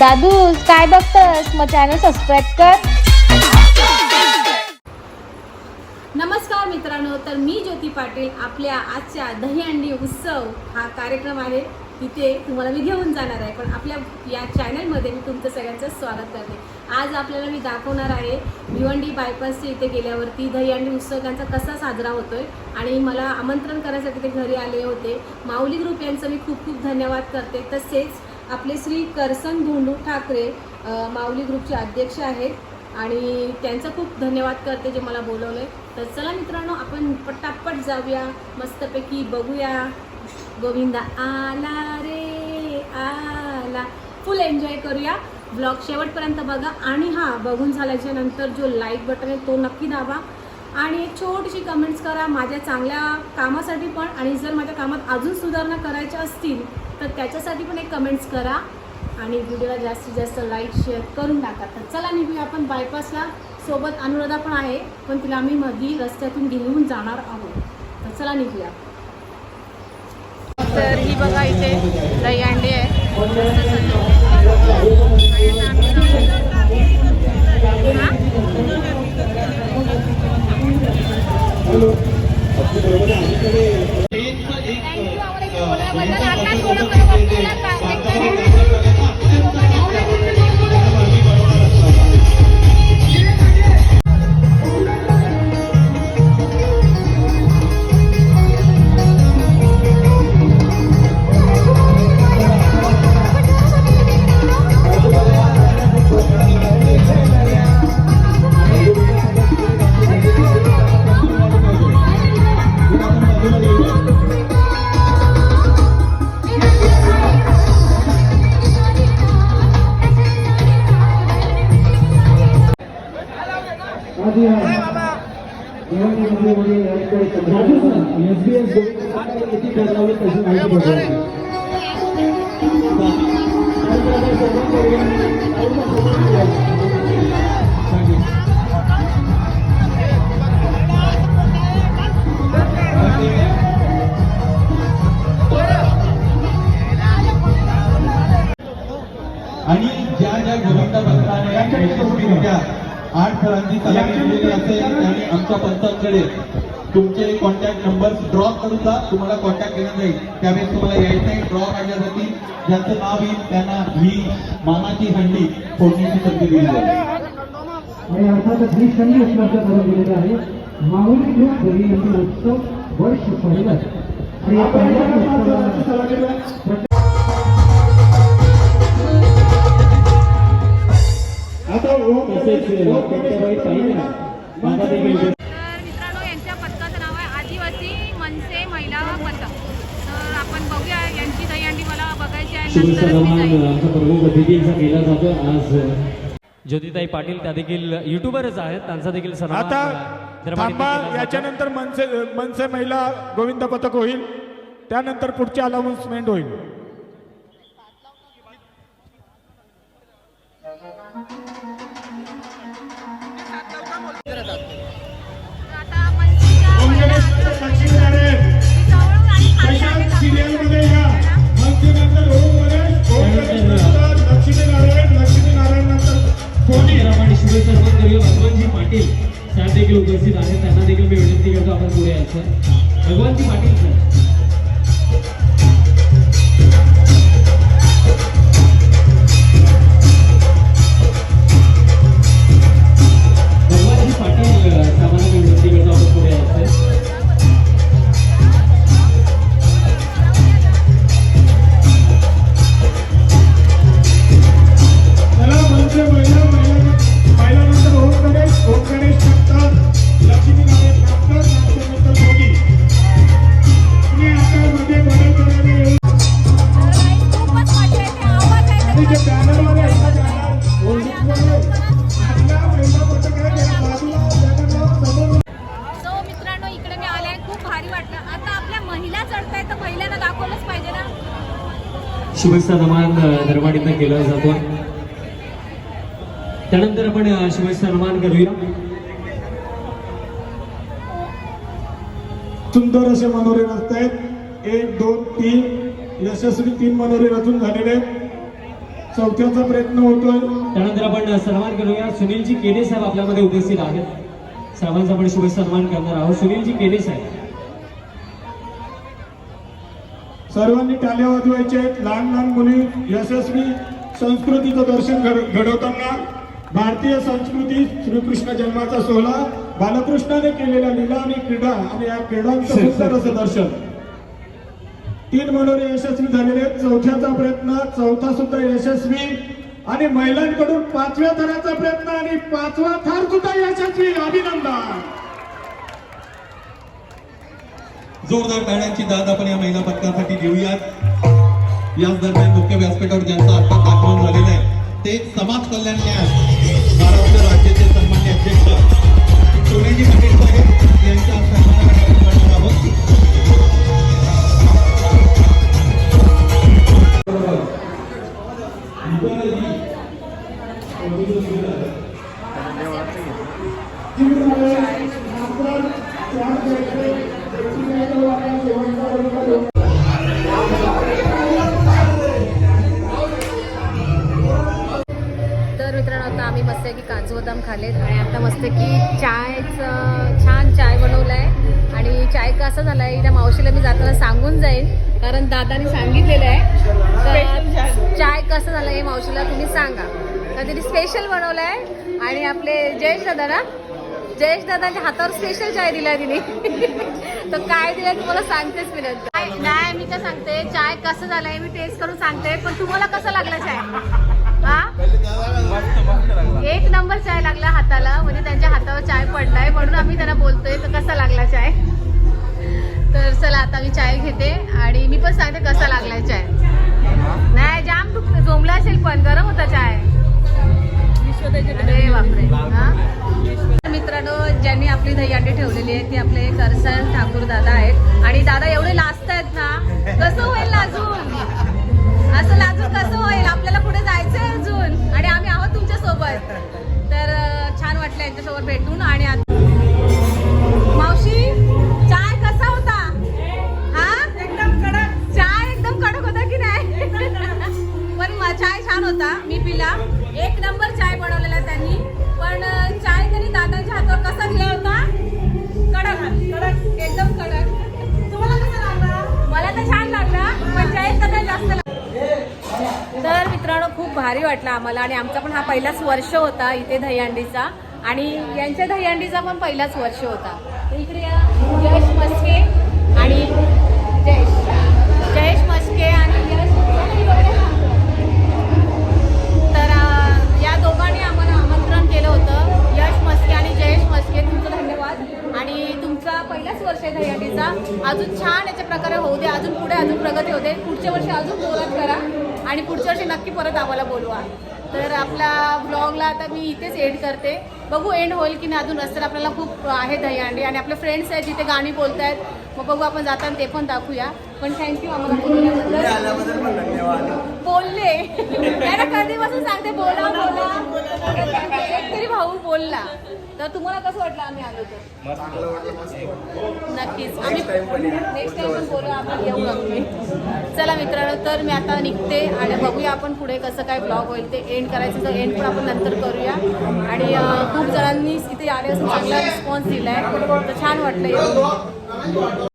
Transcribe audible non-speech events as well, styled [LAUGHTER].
दादू काय बघतस? मग channel subscribe कर. नमस्कार मित्रांनो तर मी ज्योती पाटील आपल्या आजच्या दहीहंडी उत्सव हा कार्यक्रम आहे. तिथे तुम्हाला मी घेऊन जाणार आहे पण आपल्या या चॅनलमध्ये मी तुमचं सगळ्यांचं स्वागत करते. आज आपल्याला मी दाखवणार आहे भिवंडी बायपासच्या इथे गेल्यावरती दहीहंडी उत्सव त्यांचा कसा साजरा होतोय आणि मला आमंत्रण करायसाठी ते घरी आले होते. माऊली ग्रुप यांचं मी खूप खूप धन्यवाद करते. तसेच आपले श्री करसन धोंडू ठाकरे माऊली ग्रुपचे अध्यक्ष आहेत आणि त्यांचं खूप धन्यवाद करते जे मला बोलवलं तर चला मित्रांनो आपण पटापट जाऊया मस्तपैकी बघूया. गोविंदा आला रे आला. फुल एन्जॉय करूया. ब्लॉग शेवटपर्यंत बघा आणि हां बघून झाल्याच्यानंतर जो लाईक बटन आहे तो नक्की दाबा. आणि एक छोटीशी कमेंट्स करा माझ्या चांगल्या कामासाठी पण आणि जर माझ्या कामात अजून सुधारणा करायच्या असतील तर त्याच्यासाठी पण एक कमेंट्स करा आणि व्हिडिओला जास्तीत जास्त लाईक शेअर करून टाका. तर चला निघूया आपण. बायपासला सोबत अनुराधा पण आहे पण तिला आम्ही मधी रस्त्यातून घेऊन जाणार आहोत. तर चला निघूया. तर ही बघा इथे दही अंडी आहे. आणि ज्या ज्या गोविंदा भक्ताने आठ फळांची तयारी केलेली असेल त्यांनी आमच्या पंचांकडे तुमचे कॉन्टॅक्ट नंबर ड्रॉ करून जा. तुम्हाला कॉन्टॅक्ट केला जाईल त्यावेळेस तुम्हाला यायचं आहे. ड्रॉ काढण्यासाठी ज्यांचं नाव येईल त्यांना ही मानाची हंडी फोडण्याची संधी दिली जाईल. आणि अर्थातच ही संधी उपलब्ध करून दिलेली आहे. माऊली ग्रुप दहीहंडी उत्सव वर्ष पहिलं आणि या पहिल्या उत्सवाला तसेच ताईंना. माझा देखील तर मित्रांनो यांच्या पथकाचं नाव आहे आदिवासी मनसे महिला पथक तर आपण बघूया. यांची दहीहंडी मला बघायची आहे. ज्योतिताई पाटील त्या देखील युट्यूबरच आहेत. त्यांचा देखील आता थांबा. याच्यानंतर मनसे मनसे महिला गोविंद पथक होईल. त्यानंतर पुढची अनाउन्समेंट होईल. आपण पुढे पाटील शुभेच्छा सन्मान इथं केला जातो त्यानंतर आपण शुभेच्छा सन्मान करूया. सुंदर असे मनोरे रचत आहेत एक दोन तीन. यशस्वी तीन मनोरे रचून झालेले आहेत. चौथ्याचा प्रयत्न होतोय. त्यानंतर आपण सन्मान करूया. सुनीलजी केले साहेब आपल्यामध्ये उपस्थित आहेत. सर्वांचा आपण शुभ सन्मान करणार आहोत. सुनीलजी केले साहेब. सर्वांनी टाळ्या वाजवायच्या आहेत. लहान लहान मुली यशस्वी संस्कृतीचं दर्शन घड- घडवताना भारतीय संस्कृती श्रीकृष्ण जन्माचा सोहळा बालकृष्णाने केलेल्या लीला आणि क्रीडा आणि या क्रीडांचं सुंदर असं दर्शन. तीन मनोरे यशस्वी झालेले आहेत. चौथ्याचा प्रयत्न चौथा सुद्धा यशस्वी. आणि महिलांकडून पाचव्या थराचा प्रयत्न आणि पाचवा थर सुद्धा यशस्वी. अभिनंदन. जोरदार टाळ्यांची दाद आपण या महिला पथकासाठी घेऊयात. याच दरम्यान मुख्य व्यासपीठावर ज्यांचं आता आगमन झालेलं आहे ते समाज कल्याण न्यास महाराष्ट्र राज्याचे सन्मान्य अध्यक्ष सोनेजी पाटील साहेब यांच्या सन्मानासाठी खाल्लेत आणि आता मस्त की चायचं छान चाय बनवलं आहे आणि चाय कसं झालं आहे त्या मावशीला मी जाताना सांगून जाईन कारण दादाने सांगितलेलं आहे. तर चाय. कसं झालं हे मावशीला तुम्ही सांगा. तर तिने स्पेशल बनवलं आहे आणि आपले जयेश दादा ना जयेश दादाच्या हातावर स्पेशल चाय दिलाय तिने. [LAUGHS] तर काय दिलंय तुम्हाला सांगतेच मी नंतर. नाही मी काय सांगते चाय कसं झालंय मी टेस्ट करून सांगते पण तुम्हाला कसं लागलं चाय? हा? एक नंबर चाय लागला हाताला म्हणजे त्यांच्या हातावर चाय पडलाय. म्हणून आम्ही त्यांना बोलतोय तर कसा लागला चाय? तर चला आता मी चाय घेते आणि मी पण सांगते कसा लागलाय चाय. नाही जाम दुख झोमला असेल पण गरम होता चाय. अरे बापरे हा? मित्रांनो ज्यांनी आपली दहीहंडी ठेवलेली आहे ती आपले करसन ठाकूर दादा आहेत. आणि दादा एवढे लाजत आहेत ना कसं होईल तर छान वाटलं यांच्यासोबत भेटून आणि मावशी चाय कसा होता? हा? एकदम कडक. चाय एकदम कडक होता की नाही? पण चाय छान होता मी पिला. एक नंबर चाय बनवलेला त्यांनी. पण चाय त्यांनी दादांच्या हातावर भारी वाटलं आम्हाला आणि आमचा पण हा पहिलाच वर्ष होता इथे दहीहंडीचा. आणि यांच्या दहीहंडीचा पण पहिलाच वर्ष होता. इकडे या यश मस्के आणि जयेश. जयेश मस्के आणि यश. तर या दोघांनी आम्हाला आमंत्रण केलं होतं. यश मस्के आणि जयेश मस्के तुमचं धन्यवाद. आणि तुमचा पहिलाच वर्ष आहे दहीहंडीचा. अजून छान याच्या प्रकारे होऊ दे. अजून पुढे अजून प्रगती होते. पुढच्या वर्षी अजून जोरात करा. आणि पुढच्या वर्षी नक्की परत आम्हाला बोलवा. तर आपला ब्लॉगला आता मी इथेच एंड करते. बघू एंड होईल की नाही अजून. रस्त्याला आपल्याला खूप आहे दहीहंडी आणि आपले फ्रेंड्स आहेत जिथे गाणी बोलत आहेत मग बघू आपण जाताना ते पण दाखवूया. पण थँक्यू आम्हाला बोलल्याबद्दल बोलले. त्याला कधीपासून सांगते बोला बोला. एक तरी भाऊ बोलला. तर तुम्हाला कसं वाटलं आम्ही आलो तर? नक्कीच. आम्ही नेक्स्ट टाइम पण बोलू आपण येऊ नक्की चला मित्रांनो तर मी आता निघते आणि बघूया आपण पुढे कसं काय ब्लॉग होईल. ते एंड करायचं तर एंड पण आपण नंतर करूया. आणि खूप जणांनी इथे आले असून चांगला रिस्पॉन्स दिला आहे तर छान वाटलं